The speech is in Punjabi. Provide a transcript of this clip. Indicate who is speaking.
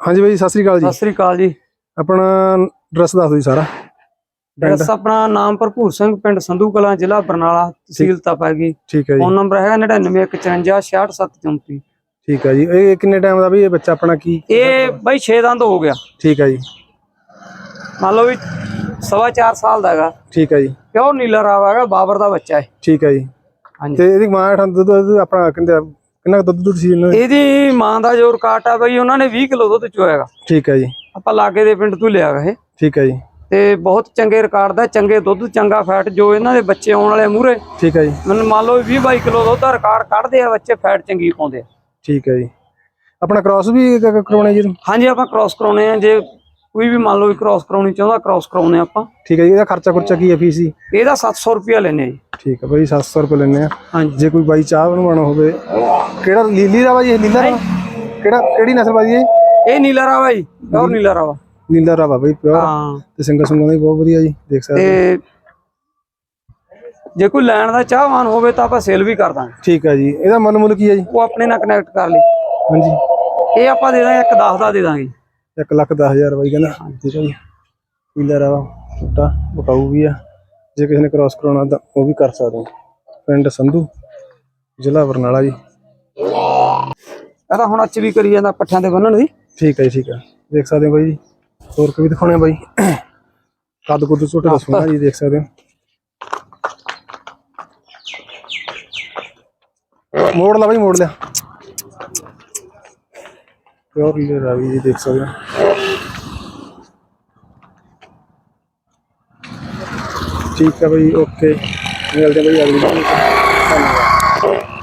Speaker 1: ਹਾਂਜੀ ਬਾਈ ਸਤਿ ਸ੍ਰੀ ਅਕਾਲ ਜੀ।
Speaker 2: ਸਤਿ ਸ੍ਰੀ ਅਕਾਲ ਜੀ।
Speaker 1: ਆਪਣਾ ਐਡਰੈਸ ਦੱਸ ਦਿਓ ਜੀ ਸਾਰਾ।
Speaker 2: ਐਡਰੈਸ ਆਪਣਾ ਨਾਮ ਭਰਪੂਰ ਸਿੰਘ ਪਿੰਡ ਸੰਧੂ ਕਲਾਂ ਜ਼ਿਲ੍ਹਾ ਬਰਨਾਲਾ ਤਹਿਸੀਲ ਤਪਾਗੀ
Speaker 1: ਠੀਕ ਹੈ ਜੀ।
Speaker 2: ਫੋਨ ਨੰਬਰ ਹੈਗਾ 9915566734
Speaker 1: ਠੀਕ ਹੈ ਜੀ। ਇਹ ਕਿੰਨੇ ਟਾਈਮ ਦਾ ਬਈ ਇਹ ਬੱਚਾ ਆਪਣਾ ਕੀ
Speaker 2: ਇਹ ਬਾਈ 6 ਦੰਦ ਹੋ ਗਿਆ।
Speaker 1: ਠੀਕ ਹੈ ਜੀ।
Speaker 2: ਮੰਨ ਲਓ ਵੀ ਸਵਾ 4 ਸਾਲ ਦਾ ਹੈਗਾ।
Speaker 1: ਠੀਕ ਹੈ ਜੀ।
Speaker 2: ਪਿਓਰ ਨੀਲਾ ਰਾਵਾ ਹੈਗਾ ਬਾਬਰ ਦਾ ਬੱਚਾ ਹੈ।
Speaker 1: ਠੀਕ ਹੈ ਜੀ।
Speaker 2: ਹਾਂਜੀ।
Speaker 1: ਤੇ ਇਹਦੀ ਮਾਂ ਠੰਡ ਦੁੱਧ ਆਪਣਾ ਕਿੰਨਾ ਕਿੰਨਾ ਕੁ ਦੁੱਧ ਦੁੱਧ ਸੀ ਇਹਨਾਂ ਦੇ?
Speaker 2: ਇਹਦੀ ਮਾਂ ਦਾ ਜੋ ਆ ਬਈ ਉਹਨਾਂ ਨੇ 20 ਕਿਲੋ ਦੁੱਧ ਚੋਇਆਗਾ
Speaker 1: ਠੀਕ ਹੈ ਜੀ।
Speaker 2: ਆਪਾਂ ਲਾਗੇ ਦੇ ਪਿੰਡ ਤੋਂ ਲਿਆ ਗਾ ਇਹ
Speaker 1: ਠੀਕ ਹੈ ਜੀ।
Speaker 2: ਤੇ ਬਹੁਤ ਚੰਗੇ ਰਿਕਾਰਡ ਦਾ ਚੰਗੇ ਦੁੱਧ ਚੰਗਾ ਫੈਟ ਜੋ ਇਹਨਾਂ ਦੇ ਬੱਚੇ ਆਉਣ ਵਾਲੇ ਮੂਰੇ
Speaker 1: ਠੀਕ ਹੈ ਜੀ।
Speaker 2: ਮੈਨੂੰ ਮੰਨ ਲਓ 20 22 ਕਿਲੋ ਦੁੱਧ ਦਾ ਰਿਕਾਰਡ ਕੱਢਦੇ ਆ ਬੱਚੇ ਫੈਟ ਚੰਗੀ ਪਾਉਂਦੇ ਆ।
Speaker 1: ਠੀਕ ਹੈ ਜੀ। ਆਪਣਾ ਕ੍ਰਾਸ ਵੀ ਕ- ਕ- ਕਰਾਉਣਾ ਜੀ?
Speaker 2: ਹਾਂਜੀ ਆਪਾਂ ਕ੍ਰਾਸ ਕਰਾਉਣੇ ਆ। ਜੇ ਕੋਈ ਵੀ ਮੰਨ ਲਓ ਵੀ ਕ੍ਰਾਸ ਕਰਾਉਣੀ ਚਾਹੁੰਦਾ ਕ੍ਰਾਸ ਕਰਾਉਣੇ ਆਪਾਂ।
Speaker 1: ਠੀਕ ਹੈ ਜੀ। ਇਹਦਾ ਖਰਚਾ ਖੁਰਚਾ ਕੀ ਹੈ ਫੀਸ ਜੀ
Speaker 2: ਇਹਦਾ 700 ਰੁਪਿਆ ਲੈਨੇ ਜੀ।
Speaker 1: ਠੀਕ ਹੈ ਬਾਈ 700 ਰੁਪਏ ਲੈਣੇ ਆ।
Speaker 2: ਹਾਂਜੀ।
Speaker 1: ਜੇ ਕੋਈ ਬਾਈ ਚਾਹ ਬਣਵਾਉਣਾ ਹੋਵੇ ਕਿਹੜਾ ਲੀਲੀ ਦਾ ਬਾਈ ਇਹ ਨੀਲਾ ਰਾਵਾ? ਕਿਹੜਾ ਕਿਹੜੀ ਨਸਲ ਬਾਈ ਇਹ?
Speaker 2: ਇਹ ਨੀਲਾ ਰਾਵਾ ਜੀ ਪਿਓਰ ਨੀਲਾ ਰਾਵਾ।
Speaker 1: ਨੀਲਾ ਰਾਵਾ ਬਾਈ ਪਿਓਰ।
Speaker 2: ਹਾਂ।
Speaker 1: ਤੇ ਸਿੰਗਲ ਸੁੰਗਾਂ ਦੀ ਬਹੁਤ ਵਧੀਆ ਜੀ ਦੇਖ ਸਕਦੇ।
Speaker 2: ਤੇ ਜੇ ਕੋਈ ਲੈਣ ਦਾ ਚਾਹਵਾਨ ਹੋਵੇ ਤਾਂ ਆਪਾਂ ਸੇਲ ਵੀ ਕਰ ਦਾਂਗੇ।
Speaker 1: ਠੀਕ ਹੈ ਜੀ ਇਹਦਾ ਮੁੱਲ ਮੁੱਲ ਕੀ ਹੈ ਜੀ?
Speaker 2: ਉਹ ਆਪਣੇ ਨਾਲ ਕਨੈਕਟ ਕਰ ਲਈ।
Speaker 1: ਹਾਂਜੀ।
Speaker 2: ਇਹ ਆਪਾਂ ਦੇ ਦਾਂਗੇ ਇੱਕ 10 ਦਾ ਦੇ ਦਾਂਗੇ।
Speaker 1: 1 ਲੱਖ 10000 ਬਾਈ ਕਹਿੰਦਾ। ਠੀਕ ਹੈ ਜੀ। ਨੀਲਾ ਰਾਵਾ ਛੋਟਾ ਬਕਾਊ ਵੀ ਆ। ਜੇ ਕਿਸੇ ਨੇ ਕ੍ਰਾਸ ਕਰਾਉਣਾ ਤਾਂ ਉਹ ਵੀ ਕਰ ਸਕਦੇ ਹੋ। ਪਿੰਡ ਸੰਧੂ ਜ਼ਿਲ੍ਹਾ ਬਰਨਾਲਾ ਜੀ।
Speaker 2: ਇਹਦਾ ਹੁਣ ਅੱਜ ਵੀ ਕਰੀ ਜਾਂਦਾ ਪੱਠਿਆਂ ਦੇ ਬੰਨਣ ਦੀ।
Speaker 1: ਠੀਕ ਹੈ ਜੀ, ਠੀਕ ਹੈ। ਦੇਖ ਸਕਦੇ ਹੋ ਬਾਈ ਜੀ। ਹੋਰ ਕੋਈ ਦਿਖਾਉਣੇ ਆ ਬਾਈ? ਕੱਦ ਕੁੱਦ ਛੋਟੇ ਦੱਸੂਗਾ ਜੀ, ਦੇਖ ਸਕਦੇ ਹੋ। ਮੋੜ ਲਾ ਬਾਈ, ਮੋੜ ਲਿਆ। ਪਿਓਰ ਲੀਰ ਰਾਵੀ ਜੀ, ਦੇਖ ਸਕਦੇ ਹੋ। ਠੀਕ ਹੈ ਬਾਈ, ਓਕੇ। ਮਿਲਦੇ ਬਾਈ ਅਗਲੀ ਵੀਡੀਓ ਧੰਨਵਾਦ।